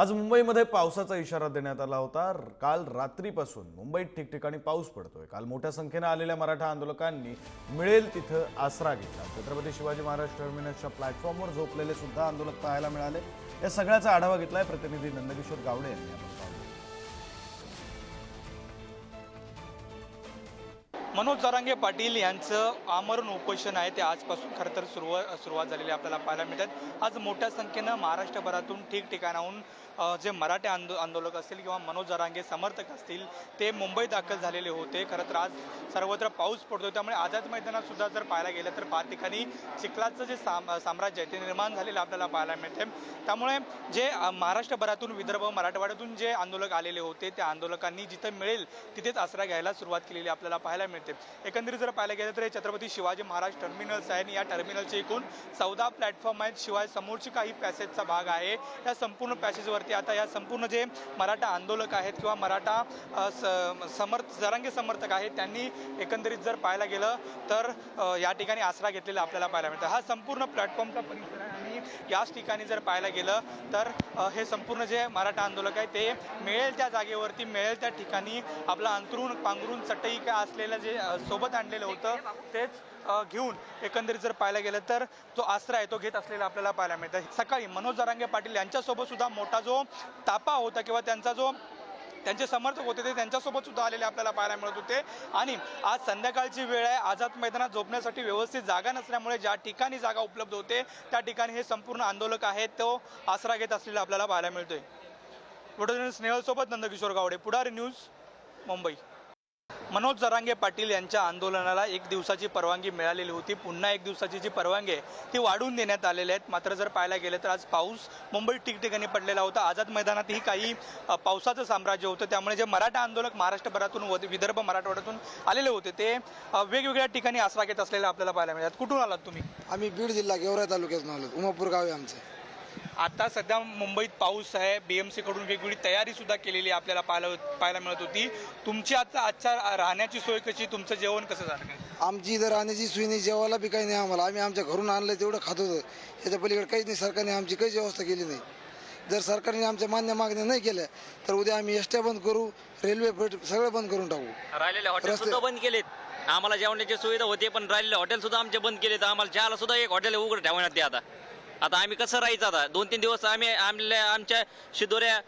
आज मुंबईमध्ये पावसाचा इशारा देण्यात आला होता. काल रात्रीपासून मुंबईत ठिकठिकाणी पाऊस पडतोय. काल मोठ्या संख्येनं आलेल्या मराठा आंदोलकांनी मिळेल तिथं आसरा घेतला. छत्रपती शिवाजी महाराज टर्मिनसच्या प्लॅटफॉर्मवर झोपलेले सुद्धा आंदोलक पाहायला मिळाले. या सगळ्याचा आढावा घेतलाय प्रतिनिधी नंदकिशोर गावडे यांनी. आपण मनोज जरांगे पाटील यांचं आमरण उपोषण आहे ते आजपासून खरं तर सुरुवात सुरुवात झालेली आपल्याला पाहायला मिळतात. आज मोठ्या संख्येनं महाराष्ट्रभरातून ठिकठिकाणाहून जे मराठे आंदो आंदोलक असतील किंवा मनोज जरांगे समर्थक असतील ते मुंबईत दाखल झालेले होते. खरं तर आज सर्वत्र पाऊस पडतो त्यामुळे आझाद मैदानात सुद्धा जर पाहायला गेलं तर पाच ठिकाणी चिखलाचं जे साम साम्राज्य आहे ते निर्माण झालेलं आपल्याला पाहायला मिळते. त्यामुळे जे महाराष्ट्रभरातून विदर्भ मराठवाड्यातून जे आंदोलक आलेले होते त्या आंदोलकांनी जिथं मिळेल तिथेच आसरा घ्यायला सुरुवात केलेली आपल्याला पाहायला मिळते. एकंदरीत जर पाहायला गेलं तर हे छत्रपती शिवाजी महाराज टर्मिनल्स आहे आणि या टर्मिनलचे एकूण चौदा प्लॅटफॉर्म आहेत. शिवाय समोरची काही पॅसेजचा भाग आहे. या संपूर्ण पॅसेजवरती आता या संपूर्ण जे मराठा आंदोलक आहेत किंवा मराठा स- समर्थ जरांगे समर्थक आहेत त्यांनी एकंदरीत जर पाहायला गेलं तर या ठिकाणी आसरा घेतलेला आपल्याला पाहायला मिळतं. हा संपूर्ण प्लॅटफॉर्मचा परिसर आहे आणि याच ठिकाणी जर पाहायला गेलं तर हे संपूर्ण जे मराठा आंदोलक आहे ते मिळेल त्या जागेवरती मिळेल त्या ठिकाणी आपलं अंतरून पांघरून चटई काय असलेलं जे सोबत आणलेलं होतं तेच घेऊन एकंदरीत जर पाहायला गेलं तर जो आसरा आहे तो घेत असलेला आपल्याला पाहायला मिळतं. सकाळी मनोज जरांगे पाटील यांच्यासोबत सुद्धा मोठा जो तापा होता किंवा त्यांचा जो त्यांचे समर्थक होते ते त्यांच्यासोबत सुद्धा आलेले आपल्याला पाहायला मिळत होते. आणि आज संध्याकाळची वेळ आहे आझाद मैदानात झोपण्यासाठी व्यवस्थित जागा नसल्यामुळे ज्या ठिकाणी जागा उपलब्ध होते त्या ठिकाणी हे संपूर्ण आंदोलक आहेत तो आसरा घेत असलेला आपल्याला पाहायला मिळतोय. व्हिडिओ स्नेहलसोबत नंदकिशोर गावडे पुढारी न्यूज मुंबई. मनोज जरांगे पाटील यांच्या आंदोलनाला एक दिवसाची परवानगी मिळालेली होती. पुन्हा एक दिवसाची जी परवानगी आहे ती वाढून देण्यात आलेली आहेत. मात्र जर पाहायला गेलं तर आज पाऊस मुंबईत ठिकठिकाणी पडलेला होता. आझाद मैदानातही काही पावसाचं साम्राज्य होतं. त्यामुळे जे मराठा आंदोलक महाराष्ट्रभरातून व विदर्भ मराठवाड्यातून आलेले होते ते वेगवेगळ्या ठिकाणी आसरा घेत असलेले आपल्याला पाहायला मिळतात. कुठून आलात तुम्ही? आम्ही बीड जिल्हा गेवराई तालुक्यातून आलो उमापूर गाव आहे आमचं. आता सध्या मुंबईत पाऊस आहे बीएमसी कडून वेगवेगळी तयारी सुद्धा केलेली आपल्याला पाहायला पाहायला मिळत होती. तुमची आता आजच्या राहण्याची सोय कशी? तुमचं जेवण कसं झालं आमची इथं राहण्याची सोय नाही जेवायला बी काही नाही आम्हाला. आम्ही आमच्या घरून आणलं तेवढं खात होतं. याच्या पलीकडे काहीच नाही. सरकारने आमची काहीच व्यवस्था केली नाही. जर सरकारने आमच्या मान्य मागण्या नाही केल्या तर उद्या आम्ही एसट्या बंद करू रेल्वे सगळं बंद करून टाकू. राहिलेले हॉटेल सुद्धा बंद केलेत. आम्हाला जेवणाची सुविधा होती पण राहिलेले हॉटेल सुद्धा आमचे बंद केलेत. आम्हाला चहाला सुद्धा एक हॉटेल उघड ठेवण्यात ते आता. आता आम्ही कसं राहायचं आता? दोन तीन दिवस आम्ही आमल्या आमच्या शिदोऱ्या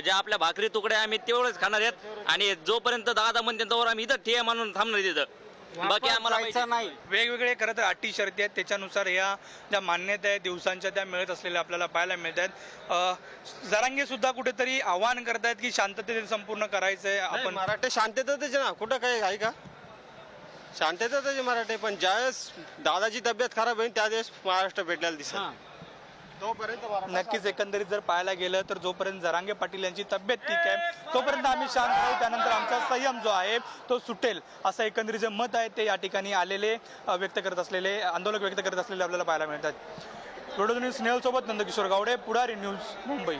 ज्या आपल्या भाकरी तुकड्या आम्ही तेवढंच खाणार आहेत. आणि जोपर्यंत दादा म्हणते तोवर आम्ही इथं ठिया मानून थांबणार तिथं बाकी आम्हाला माहिती- वेगवेगळे खरं तर अटी शर्ती आहेत. त्याच्यानुसार या ज्या मान्यता आहेत दिवसांच्या त्या मिळत असलेल्या आपल्याला पाहायला मिळत आहेत जरांगे सुद्धा कुठेतरी आवाहन करतायत की शांततेत संपूर्ण करायचंय. आपण आपण मराठे शांततेतच आहे ना. कुठं काही आहे का? शांततेतच आहे मराठे पण ज्यावेळेस दादाची तब्येत खराब होईल त्या दिवस महाराष्ट्र भेटल्याला दिसत नक्कीच एकंदरीत जर पाहायला गेलं तर जोपर्यंत जरांगे पाटील यांची तब्येत ठीक आहे तोपर्यंत आम्ही शांत राहू. त्यानंतर आमचा संयम जो आहे तो सुटेल असं एकंदरीत जे मत आहे ते या ठिकाणी आलेले व्यक्त करत असलेले आंदोलक व्यक्त करत असलेले आपल्याला पाहायला मिळतात. व्हिडिओ न्यूज स्नेहल सोबत नंदकिशोर गावडे पुढारी न्यूज मुंबई.